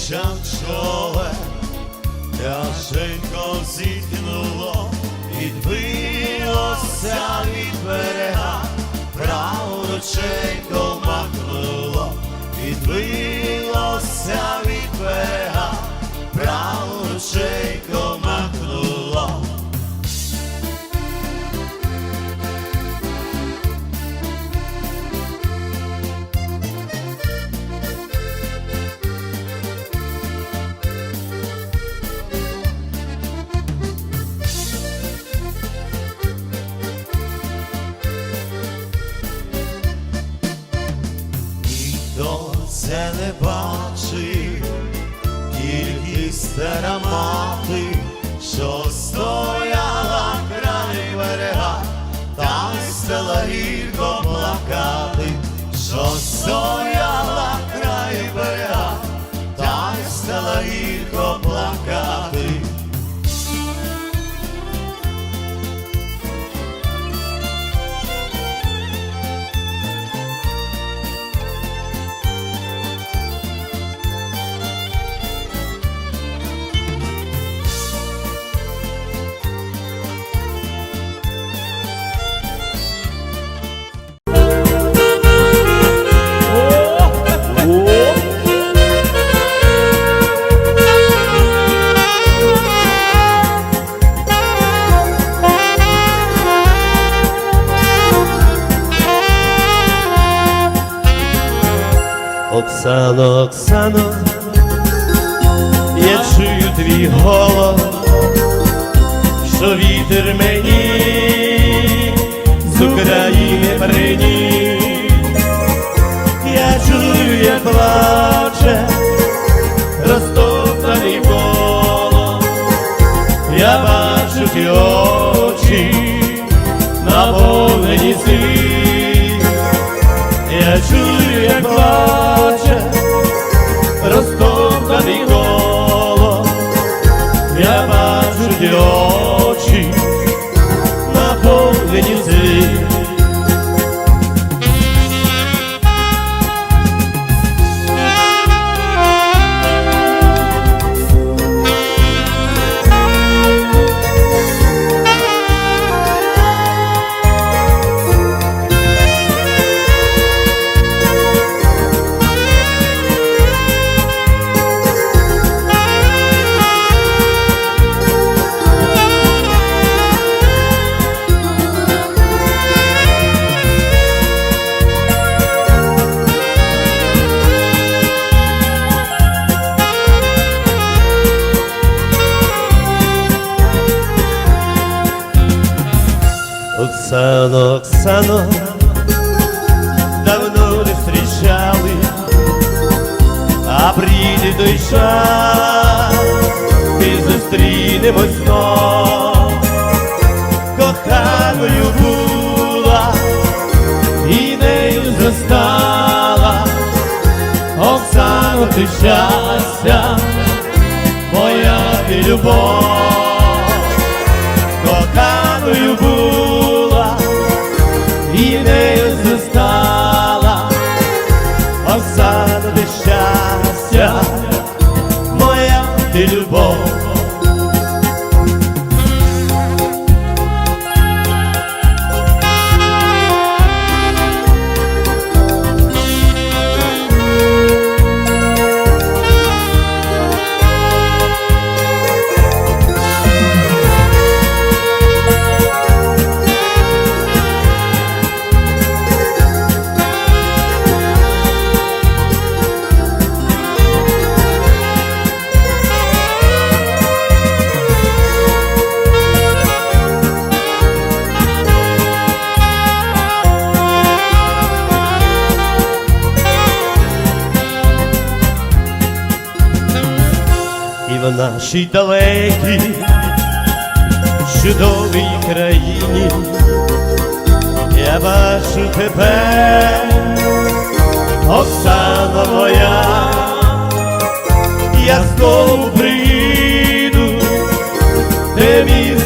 дівчачове, тяженько зітхнуло, відбилося від берега, праву не бачив, тільки стара мати, що стояла край берега, та стала гірко плакати, що стояла край берега, та й стала гірко плакати. Оксано, Оксано, я чую твій голос, що вітер мені з України приніс. Я чую, як плаче Оксано, Оксано, давно не зустрічали, а той час, і зустрінемось знов. Коханою була і нею застала, Оксано, ти щастя, моя ти любов нашій далекій, чудовій країні, я бачу тебе, Оксана моя, я знову приїду, те місто